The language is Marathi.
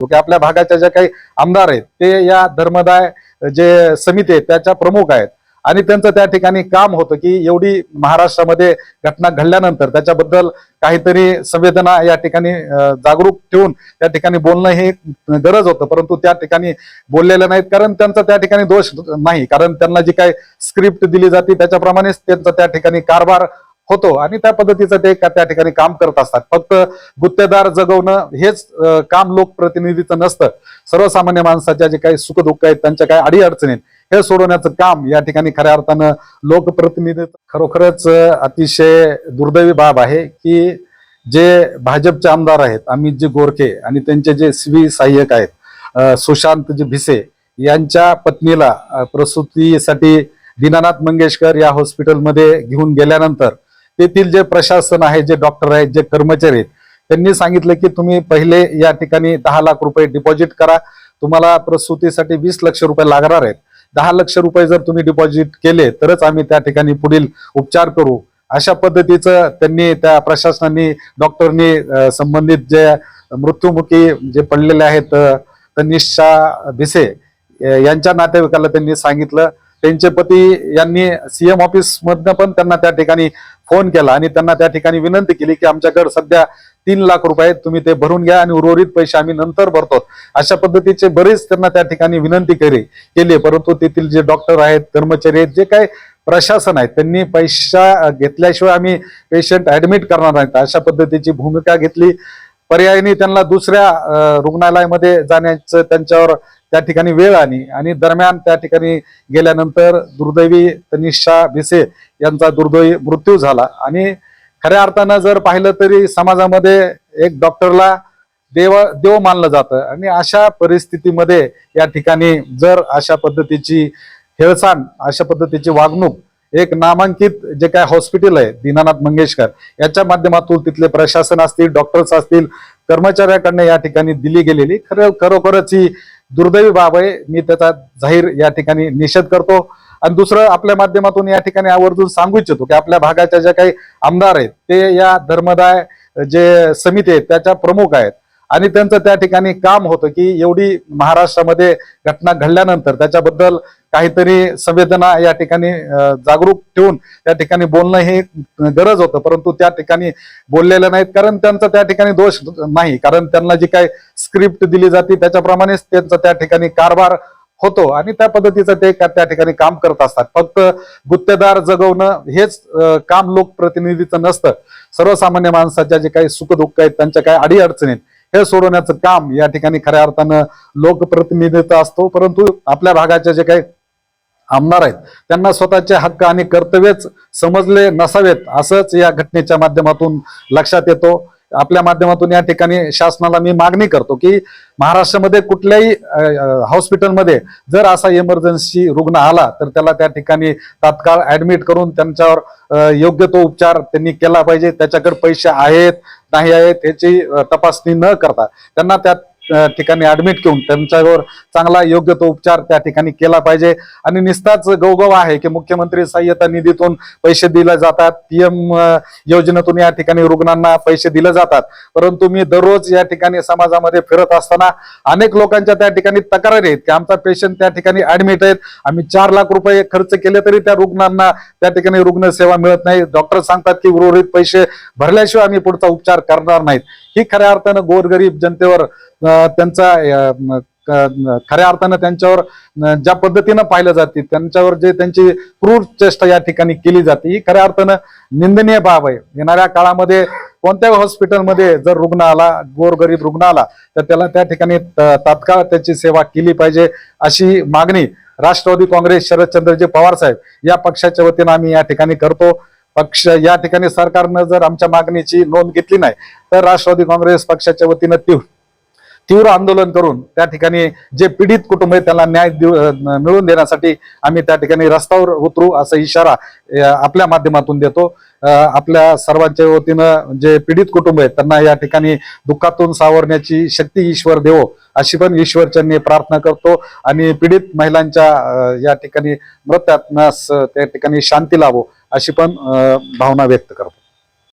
की आपल्या भागाच्या ज्या काही आमदार आहेत ते या धर्मदाय जे समिती आहेत त्याच्या प्रमुख आहेत. आणि त्यांचं त्या ठिकाणी काम होतं की एवढी महाराष्ट्रामध्ये घटना घडल्यानंतर त्याच्याबद्दल काहीतरी संवेदना या ठिकाणी जागरूक ठेवून त्या ठिकाणी बोलणं हे गरज होतं. परंतु त्या ठिकाणी बोललेलं नाहीत कारण त्यांचा त्या ठिकाणी दोष नाही. कारण त्यांना जी काही स्क्रिप्ट दिली जाते त्याच्याप्रमाणेच त्यांचा त्या ठिकाणी कारभार होतो. आणि त्या पद्धतीचं ते का- त्या ठिकाणी काम करत असतात. फक्त गुत्तेदार जगवणं हेच काम लोकप्रतिनिधीचं नसतं. सर्वसामान्य माणसाच्या जे काही सुखदुःख आहेत त्यांच्या काही अडीअडचणी हे सोडवण्याचं काम या ठिकाणी खऱ्या अर्थानं लोकप्रतिनिधी खरोखरच अतिशय दुर्दैवी बाब आहे की जे भाजपचे आमदार आहेत अमितजी गोरखे आणि त्यांचे जे स्वी सहाय्यक आहेत सुशांत सुशांतजी भिसे यांच्या पत्नीला प्रसूतीसाठी दीनानाथ मंगेशकर या हॉस्पिटलमध्ये घेऊन गेल्यानंतर तेथील जे प्रशासन आहे जे डॉक्टर आहेत जे कर्मचारी आहेत त्यांनी सांगितलं की तुम्ही पहिले या ठिकाणी दहा लाख रुपये डिपॉझिट करा. तुम्हाला प्रसूतीसाठी वीस लक्ष रुपये लागणार आहेत. दहा लक्ष रुपये जर तुम्ही डिपॉझिट केले तरच आम्ही त्या ठिकाणी पुढील उपचार करू. अशा पद्धतीचं त्यांनी त्या प्रशासनाने डॉक्टरनी संबंधित जे मृत्युमुखी जे पडलेले आहेत अं, तनिषा भिसे यांच्या नातेवाईकाला त्यांनी सांगितलं. त्यांचे पती यांनी सीएम ऑफिस मधनं पण त्यांना त्या ठिकाणी फोन केला आणि त्यांना त्या ठिकाणी विनंती केली की आमच्याकडे सध्या तीन लाख रुपये आहेत, तुम्ही ते भरून घ्या आणि उर्वरित पैसे आम्ही नंतर भरतो. अशा पद्धतीचे बरेच त्यांना त्या ठिकाणी विनंती केली केली. परंतु तेथील जे डॉक्टर आहेत कर्मचारी आहेत जे काही प्रशासन आहे त्यांनी पैसा घेतल्याशिवाय आम्ही पेशंट ऍडमिट करणार नाहीत. अशा पद्धतीची भूमिका घेतली. पर्यायी त्यांना दुसऱ्या रुग्णालयामध्ये जाण्याचं त्यांच्यावर त्या ठिकाणी वेळ आली. आणि दरम्यान त्या ठिकाणी गेल्यानंतर दुर्दैवी तनिषा भिसे यांचा दुर्दैवी मृत्यू झाला. आणि खऱ्या अर्थानं जर पाहिलं तरी समाजामध्ये एक डॉक्टरला देव देव मानलं जातं. आणि अशा परिस्थितीमध्ये या ठिकाणी जर अशा पद्धतीची हेळसांड अशा पद्धतीची वागणूक एक नामांकित जे काय हॉस्पिटल आहे दीनानाथ मंगेशकर याच्या माध्यमातून तिथले प्रशासन असतील डॉक्टर्स असतील कर्मचाऱ्याकडनं या ठिकाणी दिली गेलेली. खरं खरोखरच ही दुर्दैवी बाब आहे. मी त्याचा जाहीर या ठिकाणी निषेध करतो. आणि दुसरं आपल्या माध्यमातून या ठिकाणी आवर्जून सांगू इच्छितो की आपल्या भागाच्या ज्या काही आमदार आहेत ते या धर्मदाय जे समिती आहेत त्याच्या प्रमुख आहेत. आणि त्यांचं त्या ठिकाणी काम होतं की एवढी महाराष्ट्रामध्ये घटना घडल्यानंतर त्याच्याबद्दल काहीतरी संवेदना या ठिकाणी जागरूक ठेवून त्या ठिकाणी बोलणं हे गरज होतं. परंतु त्या ठिकाणी बोललेलं नाहीत. कारण त्यांचा त्या ठिकाणी दोष नाही. कारण त्यांना जी काही स्क्रिप्ट दिली जाते त्याच्याप्रमाणेच त्यांचा त्या ठिकाणी कारभार होतो. आणि त्या पद्धतीचं ते का- त्या ठिकाणी काम करत असतात. फक्त गुत्तेदार जगवणं हेच काम लोकप्रतिनिधीचं नसतं. सर्वसामान्य माणसाच्या जे काही सुखदुःख आहेत त्यांच्या काही अडीअडचणी आहेत हे सोडवण्याचं काम या ठिकाणी खऱ्या अर्थानं लोकप्रतिनिधीचा असतो. परंतु आपल्या भागाच्या जे काही आमदार आहेत. त्यांना स्वतःचे हक्क आणि कर्तव्यच समजले नसावेत असंच या घटनेच्या माध्यमातून लक्षात येतो. आपल्या माध्यमातून या ठिकाणी शासनाला मी मागणी करतो की महाराष्ट्रामध्ये कुठल्याही हॉस्पिटलमध्ये जर असा इमर्जन्सी रुग्ण आला तर त्याला त्या ठिकाणी तात्काळ ऍडमिट करून त्यांच्यावर योग्य तो उपचार त्यांनी केला पाहिजे. त्याच्याकडे पैसे आहेत नाही आहेत याची तपासणी न करता त्यांना त्या ठिकाणी ऍडमिट करून त्यांच्यावर चांगला योग्य तो उपचार त्या ठिकाणी केला पाहिजे. आणि निस्ताच गौगव आहे की मुख्यमंत्री सहाय्यता निधीतून पैसे दिले जातात. पीएम योजनेतून या ठिकाणी रुग्णांना पैसे दिले जातात. परंतु मी दररोज या ठिकाणी समाजामध्ये फिरत असताना अनेक लोकांच्या त्या ठिकाणी तक्रारी आहेत की आमचा पेशंट त्या ठिकाणी ऍडमिट आहेत. आम्ही चार लाख रुपये खर्च केले तरी त्या रुग्णांना त्या ठिकाणी रुग्ण सेवा मिळत नाही. डॉक्टर सांगतात की उर्वरित पैसे भरल्याशिवाय आम्ही पुढचा उपचार करणार नाहीत. ही खऱ्या अर्थानं गोरगरीब जनतेवर त्यांचा खऱ्या अर्थानं त्यांच्यावर ज्या पद्धतीनं पाहिलं जाते त्यांच्यावर जे त्यांची क्रूर चेष्टा या ठिकाणी केली जाते ही खऱ्या अर्थानं निंदनीय बाब आहे. येणाऱ्या काळामध्ये कोणत्याही हॉस्पिटलमध्ये जर रुग्ण आला गोरगरीब रुग्ण आला तर त्याला त्या ठिकाणी त- तात्काळ त्याची सेवा केली पाहिजे अशी मागणी राष्ट्रवादी काँग्रेस शरदचंद्रजी पवार साहेब या पक्षाच्या वतीनं आम्ही या ठिकाणी करतो. पक्ष या ठिकाणी सरकारनं जर आमच्या मागणीची नोंद घेतली नाही तर राष्ट्रवादी काँग्रेस पक्षाच्या वतीनं ती तीव्र आंदोलन करून त्या ठिकाणी जे पीडित कुटुंब आहे त्यांना न्याय देऊ- मिळवून देण्यासाठी आम्ही त्या ठिकाणी रस्त्यावर उतरू असा इशारा आपल्या माध्यमातून देतो. आपल्या सर्वांच्या वतीनं जे पीडित कुटुंब आहेत त्यांना या ठिकाणी दुःखातून सावरण्याची शक्ती ईश्वर देवो अशी पण ईश्वरचरणी प्रार्थना करतो. आणि पीडित महिलांच्या या ठिकाणी मृत्यात्म्यास त्या ठिकाणी शांती लावो अशी पण भावना व्यक्त करतो.